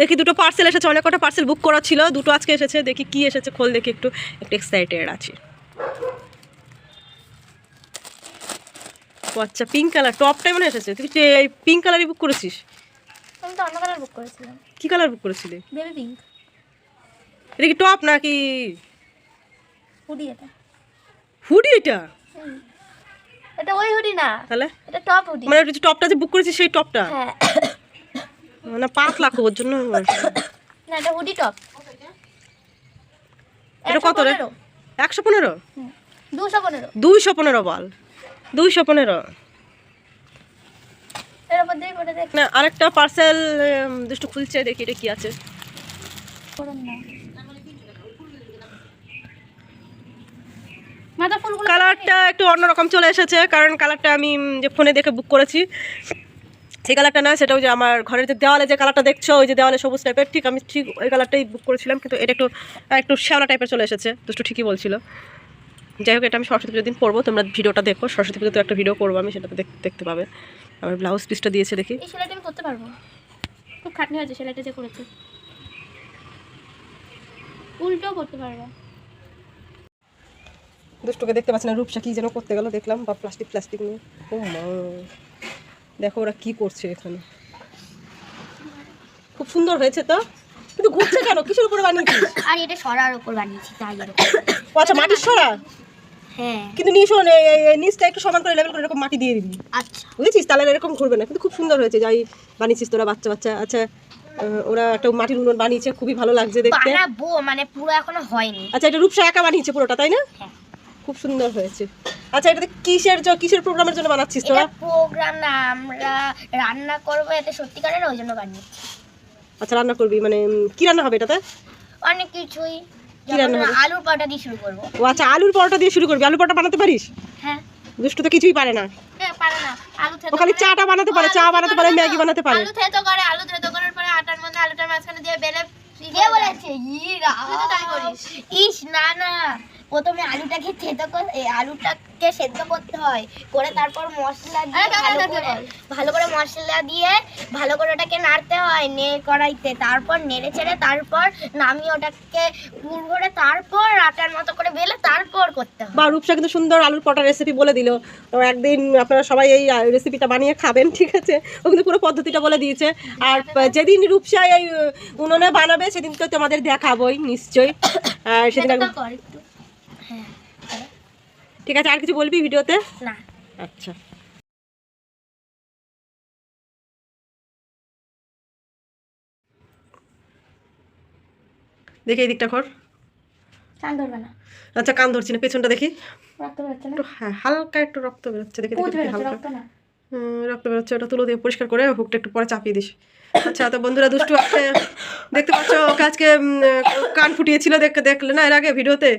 দেখি দুটো পার্সেল এসেছে অনেক কটা পার্সেল বুক করা ছিল। দুটো আজকে এসেছে দেখি কি এসেছে খোল দেখি একটু। একটু এক্সাইটেড আছি। ও আচ্ছা পিঙ্ক কালার টপটাই মনে এসেছে। তুই এই পিঙ্ক কালারই বুক করেছিস? আমি তো অন্য কালার বুক করেছিলাম। কি কালার বুক করেছিলি? বেবি পিঙ্ক এটা কি টপ নাকি? হুডি এটা। হুডি এটা? এটা ওই হুডি না। তাহলে? এটা টপ হুডি মানে যে টপটা যে বুক করেছিস সেই টপটা হ্যাঁ। মানে পাতলা ওর জন্য না এটা হুডি টপ এটা কত রে? একশো পনেরো। দুশো পনেরো। দুইশো পনেরো বল। দুইশো পনেরো। না আরেকটা পার্সেল দুটো খুলছে দেখি এটা কি আছে। কালারটা একটু অন্যরকম চলে এসেছে কারণ কালারটা আমি যে ফোনে দেখে বুক করেছি। সেই কালারটা না সেটা ওই যে আমার ঘরের যে দেওয়ালে যে কালারটা দেখছ ওই যে দেওয়ালে সবুজ টাইপের ঠিক আমি ঠিক ওই কালারটাই বুক করেছিলাম কিন্তু এটা একটু একটু শ্যাওলা টাইপের চলে এসেছে দুষ্টু ঠিকই বলছিল। যাই হোক এটা আমি সরস্বতী পুজোর দিন পরবো তোমরা ভিডিওটা দেখো সরস্বতী পুজোতে একটা ভিডিও করব আমি সেটাতে দেখ- দেখতে পাবে। আমার ব্লাউজ পিসটা দিয়েছে দেখি। এই সেলাইটা আমি করতে পারব। খুব খাটনি হয়েছে সেলাইটা যে করেছে। উল্টো করতে পারব। দুষ্টুকে দেখতে পাচ্ছি না রূপসা কি যেন করতে গেল দেখলাম বা প্লাস্টিক প্লাস্টিক নিয়ে। ও মা। দেখো ওরা কি করছে এখানে। খুব সুন্দর হয়েছে তো? কিন্তু ঘুরছে কেন? কিসের উপরে বানিয়েছিস? আর এটা সরার উপর বানিয়েছি তাই আচ্ছা মাটির সরা? হ্যাঁ। কিন্তু নিচটা একটু সমান করে লেভেল করে এরকম মাটি দিয়ে দিবি। আচ্ছা। বুঝেছিস? তাহলে এরকম ঘুরবে না। কিন্তু খুব সুন্দর হয়েছে যাই বানিয়েছিস তোরা বাচ্চা বাচ্চা। আচ্ছা ওরা একটা মাটির উনুন বানিয়েছে খুবই ভালো লাগছে দেখতে। বানাবো মানে পুরো এখনও হয়নি। আচ্ছা এটা রূপসা একা বানিয়েছে পুরোটা তাই না? হ্যাঁ। খুব সুন্দর হয়েছে। আচ্ছা এটাতে কিসের কিসের প্রোগ্রামের জন্য বানাচ্ছিস তোরা? এটা প্রোগ্রাম না আমরা রান্না করব এতে সত্যিকারের ওই জন্য বানিয়েছি। আচ্ছা রান্না করবি মানে কি রান্না হবে এটাতে? অনেক কিছুই। কি রান্না হবে? আলুর পরোটা দিয়ে শুরু করব। ও আচ্ছা আলুর পরোটা দিয়ে শুরু করবি। আলুর পরোটা বানাতে পারিস? হ্যাঁ। দুষ্টু তো কিছুই পারে না। এ, পারে না। আলু থেতো খালি চাটা বানাতে পারে চা বানাতে পারে ম্যাগি বানাতে পারে। আলু থেতো করে আলু থেতো করার পরে আটার মধ্যে আলুটার মাঝখানে দিয়ে বেলে কে বলেছে ইরা তুই তো তাই করিস। ইস না না প্রথমে আলুটাকে থেতো করে আলুটাকে সেদ্ধ করতে হয় করে তারপর মশলা দিয়ে ভালো করে ভালো করে মশলা দিয়ে ভালো করে ওটাকে নাড়তে হয় নে কড়াইতে তারপর নেড়ে চেড়ে তারপর নামিয়ে ওটাকে পুর করে তারপর আটার মতো করে বেলে তারপর করতে হয়। বা রূপসা কিন্তু সুন্দর আলুর পরোটা রেসিপি বলে দিল। তো একদিন আপনারা সবাই এই রেসিপিটা বানিয়ে খাবেন ঠিক আছে? ও কিন্তু পুরো পদ্ধতিটা বলে দিয়েছে। আর যেদিন রূপসা এই উনুনে বানাবে সেদিন তো তোমাদের দেখাবোই নিশ্চয়ই। আর সেদিন একদম কর একটু হ্যাঁ ঠিক আছে আর কিছু বলবি ভিডিওতে? না। আচ্ছা। দেখি এই দিকটা কর চান ধরবে না। আচ্ছা কান ধরছি না পেছনটা দেখি। রক্ত বেরোচ্ছে না? হ্যাঁ, হালকা একটু রক্ত বেরোচ্ছে দেখি হালকা। রক্ত বেরোচ্ছে ওটা তুলো দিয়ে পরিষ্কার করে হুকটা একটু পরে চাপিয়ে দিস। আচ্ছা তো বন্ধুরা দুষ্টু আজকে দেখতে পাচ্ছ ওকে আজকে কান ফুটিয়েছিল দেখে দেখলে না এর আগে ভিডিওতে?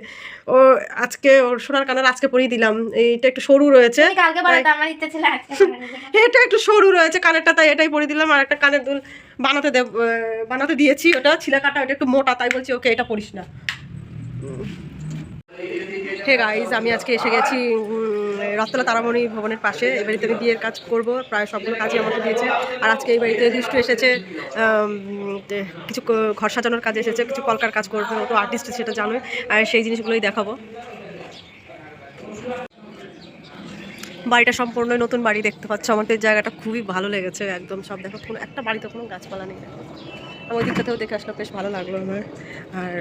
ও আজকে ওর সোনার কানের আজকে পরিয়ে দিলাম। এইটা একটু সরু রয়েছে। এটা একটু সরু রয়েছে কানেরটা তাই এটাই পরিয়ে দিলাম। আর একটা কানের দুল বানাতে দেব বানাতে দিয়েছি। ওটা ছিলা কাটা ওটা একটু মোটা তাই বলছি ওকে এটা পরিস না। হে গাইজ আমি আজকে এসে গেছি উম, রত্তলা তারামণি ভবনের পাশে এই বাড়িতে আমি বিয়ের কাজ করব প্রায় সবগুলো কাজই আমাকে দিয়েছে। আর আজকে এই বাড়িতে দুষ্টু এসেছে কিছু ঘর সাজানোর কাজে এসেছে কিছু কলকার কাজ করবে তো আর্টিস্ট সেটা জানোই আর সেই জিনিসগুলোই দেখাবো। বাড়িটা সম্পূর্ণ নতুন বাড়ি দেখতে পাচ্ছ আমাদের জায়গাটা খুবই ভালো লেগেছে একদম সব দেখো কোনো একটা বাড়িতে কোনো গাছপালা নেই। আমার দিকটাতেও দেখে আসলে বেশ ভালো লাগল আমার। আর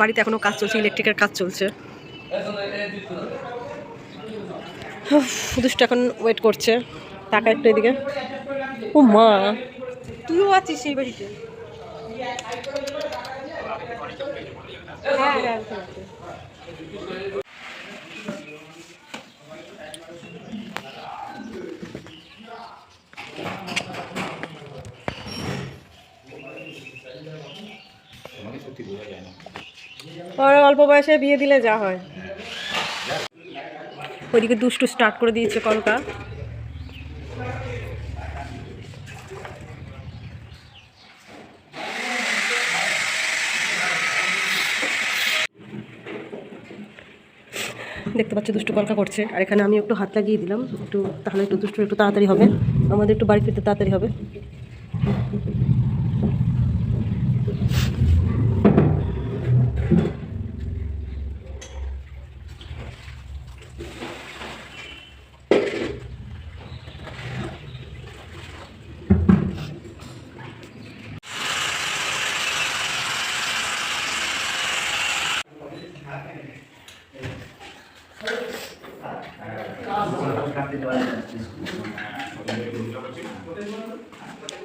বাড়িতে এখনও কাজ চলছে ইলেকট্রিকের কাজ চলছে। দুষ্ট এখন ওয়েট করছে। টাকা একটু এদিকে। ও মা। তুইও আছিস সেই বাড়িতে? হ্যাঁ হ্যাঁ অল্প বয়সে বিয়ে দিলে যা হয়। ওইদিকে দুষ্টু স্টার্ট করে দিয়েছে কলকা। দেখতে পাচ্ছ দুষ্টু কলকা করছে। আর এখানে আমি একটু হাত লাগিয়ে দিলাম, একটু তাহলে একটু দুষ্টু একটু তাড়াতাড়ি হবে। আমাদের একটু বাড়ি ফিরতে তাড়াতাড়ি হবে।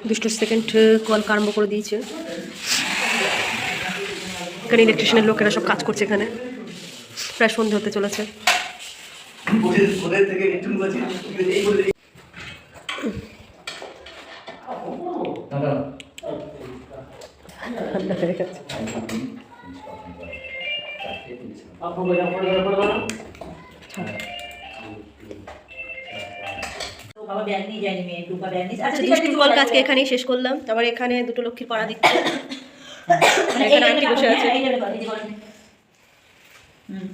বিশ সেকেন্ড কল আরম্ভ করে দিয়েছে। এখানে ইলেকট্রিশিয়ানের লোকেরা সব কাজ করছে এখানে। প্রায় সন্ধে হতে চলেছে। আপনার আচ্ছা ঠিক আছে কাজকে এখানেই শেষ করলাম। তারপর এখানে দুটো লক্ষ্মীর পাড়া দিচ্ছে। মানে এখানে আন্টি বসে আছে। হুম।